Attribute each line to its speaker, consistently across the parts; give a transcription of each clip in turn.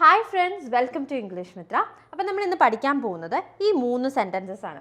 Speaker 1: Hi friends welcome to English Mitra അപ്പം നമ്മൾ ഇന്ന് പഠിക്കാൻ പോകുന്നത് ഈ മൂന്ന് സെന്റൻസസ് ആണ്.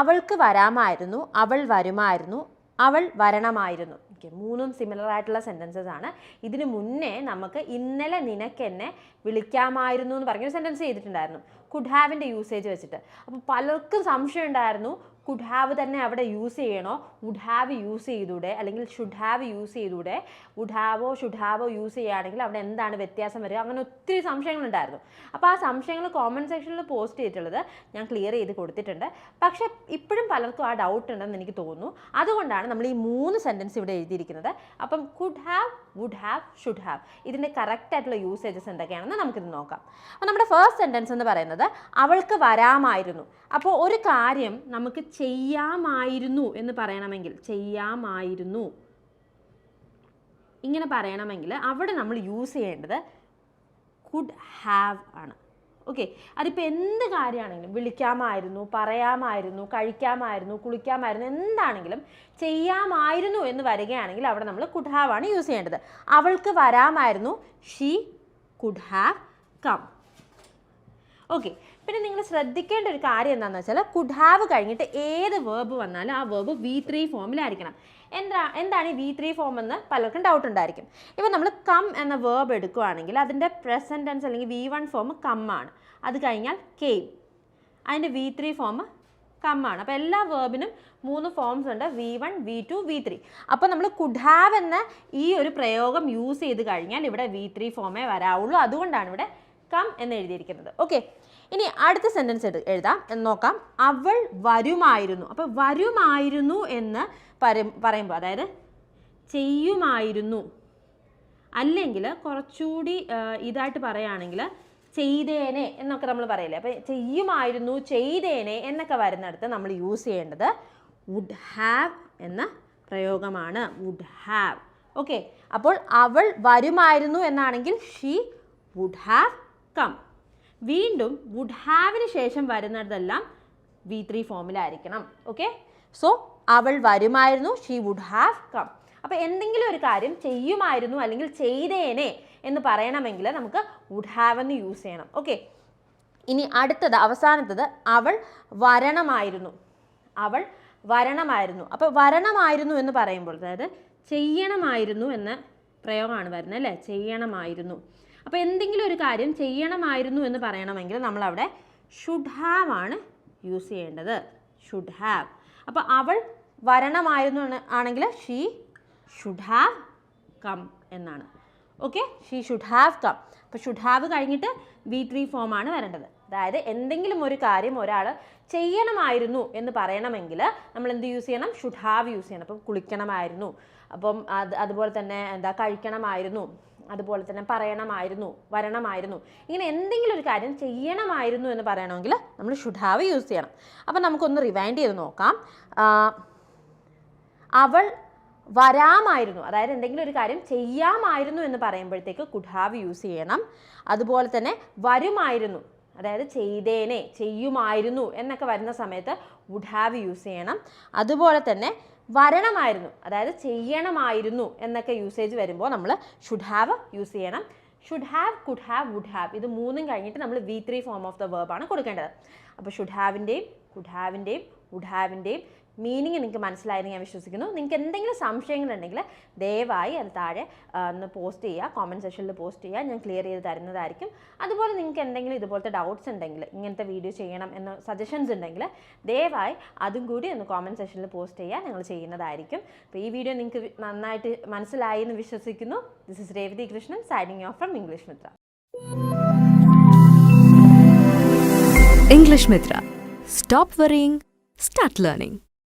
Speaker 1: അവൾക്ക് വരാമായിരുന്നു അവൾ വരുമായിരുന്നു അവൾ വരണമായിരുന്നു. ഓക്കെ മൂന്നും സിമിലർ ആയിട്ടുള്ള സെന്റൻസസ് ആണ്. ഇതിന് മുന്നേ നമുക്ക് ഇന്നലെ നിനക്കെന്നെ വിളിക്കാമായിരുന്നു എന്ന് പറഞ്ഞൊരു സെന്റൻസ് ചെയ്തിട്ടുണ്ടായിരുന്നു. കുഡ് ഹാവിന്റെ യൂസേജ് വെച്ചിട്ട്. അപ്പോൾ പലർക്കും സംശയം ഉണ്ടായിരുന്നു കുഡ് ഹാവ് തന്നെ അവിടെ യൂസ് ചെയ്യണോ? വുഡ് ഹാവ് യൂസ് ചെയ്തൂടെ? അല്ലെങ്കിൽ ഷുഡ് ഹാവ് യൂസ് ചെയ്തൂടെ? വുഡ് ഹാവോ ഷുഡ് ഹാവോ യൂസ് ചെയ്യുകയാണെങ്കിൽ അവിടെ എന്താണ് വ്യത്യാസം വരിക? അങ്ങനെ ഒത്തിരി സംശയങ്ങളുണ്ടായിരുന്നു അപ്പോൾ ആ സംശയങ്ങൾ കോമന്റ് സെക്ഷനിൽ പോസ്റ്റ് ചെയ്തിട്ടുള്ളത് ഞാൻ ക്ലിയർ ചെയ്ത് കൊടുത്തിട്ടുണ്ട്. പക്ഷേ ഇപ്പോഴും പലർക്കും ആ ഡൗട്ട് ഉണ്ടെന്ന് എനിക്ക് തോന്നുന്നു. അതുകൊണ്ടാണ് നമ്മൾ ഈ മൂന്ന് സെന്റൻസ് ഇവിടെ എഴുതിയിരിക്കുന്നത്. അപ്പം could have would have should have ഇതിന്റെ കറക്റ്റ് ആയിട്ടുള്ള യൂസേജസ് എന്തൊക്കെയാണെന്ന് നമുക്കിത് നോക്കാം. അപ്പോൾ നമ്മുടെ ഫസ്റ്റ് സെന്റൻസ് എന്ന് പറയുന്നത് അവൾക്ക് വരാമായിരുന്നു. അപ്പോൾ ഒരു കാര്യം നമുക്ക് ചെയ്യാമായിരുന്നു എന്ന് പറയണമെങ്കിൽ ചെയ്യാമായിരുന്നു. ഇങ്ങനെ പറയണമെങ്കിൽ അവിടെ നമ്മൾ യൂസ് ചെയ്യേണ്ടത് കുഡ് ഹാവ് ആണ്. ഓക്കെ അതിപ്പോൾ എന്ത് കാര്യമാണെങ്കിലും വിളിക്കാമായിരുന്നു പറയാമായിരുന്നു കഴിക്കാമായിരുന്നു കുളിക്കാമായിരുന്നു എന്താണെങ്കിലും ചെയ്യാമായിരുന്നു എന്ന് വരികയാണെങ്കിൽ അവിടെ നമ്മൾ കുഡ് ഹാവ് ആണ് യൂസ് ചെയ്യേണ്ടത്. അവൾക്ക് വരാമായിരുന്നു she could have come okay പിന്നെ നിങ്ങൾ ശ്രദ്ധിക്കേണ്ട ഒരു കാര്യം എന്താണെന്ന് വെച്ചാൽ കുഡ് ഹാവ് കഴിഞ്ഞിട്ട് ഏത് വേർബ് വന്നാലും ആ വേർബ് വി ത്രീ ഫോമിലായിരിക്കണം എന്താ എന്താണ് ഈ വി ത്രീ ഫോം എന്ന് പലർക്കും ഡൗട്ട് ഉണ്ടായിരിക്കും. ഇപ്പം നമ്മൾ കം എന്ന വേർബ് എടുക്കുകയാണെങ്കിൽ അതിന്റെ പ്രസന്റ് ടെൻസ് അല്ലെങ്കിൽ വി വൺ ഫോം കം ആണ്. അത് കഴിഞ്ഞാൽ കെയിം അതിന്റെ വി ത്രീ ഫോം കം ആണ്. അപ്പോൾ എല്ലാ വേർബിനും മൂന്ന് ഫോംസ് ഉണ്ട്. V one V two V three അപ്പോൾ നമ്മൾ കുഡ് ഹാവ് എന്ന ഈ ഒരു പ്രയോഗം യൂസ് ചെയ്ത് കഴിഞ്ഞാൽ ഇവിടെ വി ത്രീ ഫോമേ വരാവുള്ളൂ. അതുകൊണ്ടാണ് ഇവിടെ കം എന്ന് എഴുതിയിരിക്കുന്നത്. ഓക്കെ ഇനി അടുത്ത സെന്റൻസ് എഴുതാം. നോക്കാം. അവൾ വരുമായിരുന്നു. അപ്പോൾ വരുമായിരുന്നു എന്ന് പറയും പറയുമ്പോൾ അതായത് ചെയ്യുമായിരുന്നു. അല്ലെങ്കിൽ കുറച്ചുകൂടി ഇതായിട്ട് പറയുകയാണെങ്കിൽ ചെയ്തേനെ എന്നൊക്കെ നമ്മൾ പറയില്ലേ? അപ്പോൾ ചെയ്യുമായിരുന്നു ചെയ്തേനെ എന്നൊക്കെ വരുന്നിടത്ത് നമ്മൾ യൂസ് ചെയ്യേണ്ടത് വുഡ് ഹാവ് എന്ന പ്രയോഗമാണ്. വുഡ് ഹാവ് ഓക്കെ അപ്പോൾ അവൾ വരുമായിരുന്നു എന്നാണെങ്കിൽ ഷീ വുഡ് ഹാവ് കം വീണ്ടും വുഡ് ഹാവിന് ശേഷം വരുന്നതെല്ലാം വി ത്രീ ഫോമിലായിരിക്കണം. ഓക്കെ സോ അവൾ വരുമായിരുന്നു. ഷീ വുഡ് ഹാവ് കം അപ്പോൾ എന്തെങ്കിലും ഒരു കാര്യം ചെയ്യുമായിരുന്നു അല്ലെങ്കിൽ ചെയ്തേനെ എന്ന് പറയണമെങ്കിൽ നമുക്ക് വുഡ് ഹാവ് എന്ന് യൂസ് ചെയ്യണം. ഓക്കെ ഇനി അടുത്തത് അവസാനത്തത് അവൾ വരണമായിരുന്നു. അവൾ വരണമായിരുന്നു. അപ്പോൾ വരണമായിരുന്നു എന്ന് പറയുമ്പോൾ അതായത് ചെയ്യണമായിരുന്നു എന്ന പ്രയോഗമാണ് വരുന്നത് അല്ലേ? ചെയ്യണമായിരുന്നു. അപ്പോൾ എന്തെങ്കിലും ഒരു കാര്യം ചെയ്യണമായിരുന്നു എന്ന് പറയണമെങ്കിൽ നമ്മളവിടെ ഷുഡ് ഹാവ് ആണ് യൂസ് ചെയ്യേണ്ടത്. ഷുഡ് ഹാവ് അപ്പോൾ അവൾ വരണമായിരുന്നു ആണെങ്കിൽ ഷീ ഷുഡ് ഹാവ് കം എന്നാണ്. Okay she should have come അപ്പോൾ ഷുഡ് ഹാവ് കഴിഞ്ഞിട്ട് വി ത്രീ ആണ് വരേണ്ടത്. അതായത് എന്തെങ്കിലും ഒരു കാര്യം ഒരാൾ ചെയ്യണമായിരുന്നു എന്ന് പറയണമെങ്കിൽ നമ്മൾ എന്ത് യൂസ് ചെയ്യണം? ഷുഡ് ഹാവ് യൂസ് ചെയ്യണം. അപ്പം കുളിക്കണമായിരുന്നു. അപ്പം അത് അതുപോലെ തന്നെ എന്താ കഴിക്കണമായിരുന്നു. അതുപോലെ തന്നെ പറയണമായിരുന്നു വരണമായിരുന്നു. ഇങ്ങനെ എന്തെങ്കിലും ഒരു കാര്യം ചെയ്യണമായിരുന്നു എന്ന് പറയണമെങ്കിൽ നമ്മൾ ഷുഡ് ഹാവ് യൂസ് ചെയ്യണം. അപ്പം നമുക്കൊന്ന് റിവൈൻഡ് ചെയ്ത് നോക്കാം. അവൾ വരാമായിരുന്നു. അതായത് എന്തെങ്കിലും ഒരു കാര്യം ചെയ്യാമായിരുന്നു എന്ന് പറയുമ്പോഴത്തേക്ക് കുഡ് ഹാവ് യൂസ് ചെയ്യണം. അതുപോലെ തന്നെ വരുമായിരുന്നു. അതായത് ചെയ്തേനെ ചെയ്യുമായിരുന്നു എന്നൊക്കെ വരുന്ന സമയത്ത് വുഡ് ഹാവ് യൂസ് ചെയ്യണം. അതുപോലെ തന്നെ വരണമായിരുന്നു അതായത് ചെയ്യണമായിരുന്നു എന്നൊക്കെ യൂസേജ് വരുമ്പോൾ നമ്മൾ ഷുഡ് ഹാവ് യൂസ് ചെയ്യണം. Should have could have would have ഇത് മൂന്നും കഴിഞ്ഞിട്ട് നമ്മൾ V three form of the വേർബാണ് കൊടുക്കേണ്ടത്. അപ്പോൾ ഷുഡ് ഹാവിന്റെയും കുഡ് ഹാവിന്റെയും വുഡ് ഹാവിന്റെയും മീനിങ് നിങ്ങൾക്ക് മനസ്സിലായെന്ന് ഞാൻ വിശ്വസിക്കുന്നു. നിങ്ങൾക്ക് എന്തെങ്കിലും സംശയങ്ങളുണ്ടെങ്കിൽ ദയവായി അത് താഴെ ഒന്ന് പോസ്റ്റ് ചെയ്യുക. കോമന്റ് സെക്ഷനിൽ പോസ്റ്റ് ചെയ്യുക. ഞാൻ ക്ലിയർ ചെയ്ത് തരുന്നതായിരിക്കും. അതുപോലെ നിങ്ങൾക്ക് എന്തെങ്കിലും ഇതുപോലത്തെ ഡൗട്ട്സ് ഉണ്ടെങ്കിൽ ഇങ്ങനത്തെ വീഡിയോ ചെയ്യണം എന്ന സജഷൻസ് ഉണ്ടെങ്കിൽ ദയവായി അതും കൂടി ഒന്ന് കോമന്റ് സെക്ഷനിൽ പോസ്റ്റ് ചെയ്യുക. ഞങ്ങൾ ചെയ്യുന്നതായിരിക്കും. അപ്പോൾ ഈ വീഡിയോ നിങ്ങൾക്ക് നന്നായിട്ട് മനസ്സിലായി എന്ന് വിശ്വസിക്കുന്നു. This is Revathi Krishnan signing off from English Mitra
Speaker 2: English Mitra. Stop worrying, start learning.